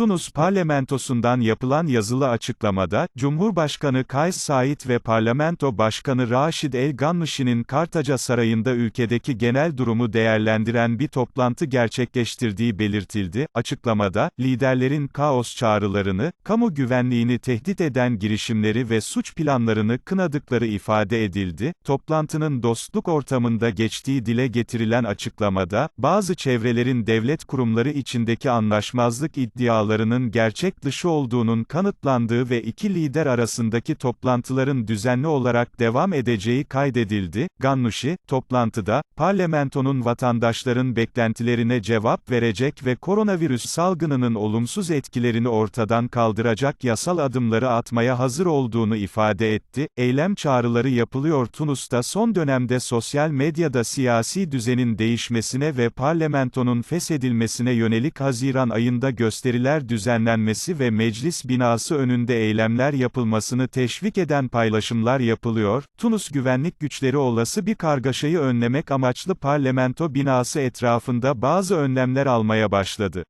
Tunus parlamentosundan yapılan yazılı açıklamada, Cumhurbaşkanı Kays Said ve Parlamento Başkanı Raşid El Gannuşi'nin Kartaca Sarayı'nda ülkedeki genel durumu değerlendiren bir toplantı gerçekleştirdiği belirtildi. Açıklamada, liderlerin kaos çağrılarını, kamu güvenliğini tehdit eden girişimleri ve suç planlarını kınadıkları ifade edildi. Toplantının dostluk ortamında geçtiği dile getirilen açıklamada, bazı çevrelerin devlet kurumları içindeki anlaşmazlık iddialarının gerçek dışı olduğunun kanıtlandığı ve iki lider arasındaki toplantıların düzenli olarak devam edeceği kaydedildi. Gannushi, toplantıda, parlamentonun vatandaşların beklentilerine cevap verecek ve koronavirüs salgınının olumsuz etkilerini ortadan kaldıracak yasal adımları atmaya hazır olduğunu ifade etti. Eylem çağrıları yapılıyor Tunus'ta son dönemde sosyal medyada siyasi düzenin değişmesine ve parlamentonun feshedilmesine yönelik Haziran ayında gösteriler düzenlenmesi ve meclis binası önünde eylemler yapılmasını teşvik eden paylaşımlar yapılıyor. Tunus güvenlik güçleri olası bir kargaşayı önlemek amaçlı parlamento binası etrafında bazı önlemler almaya başladı.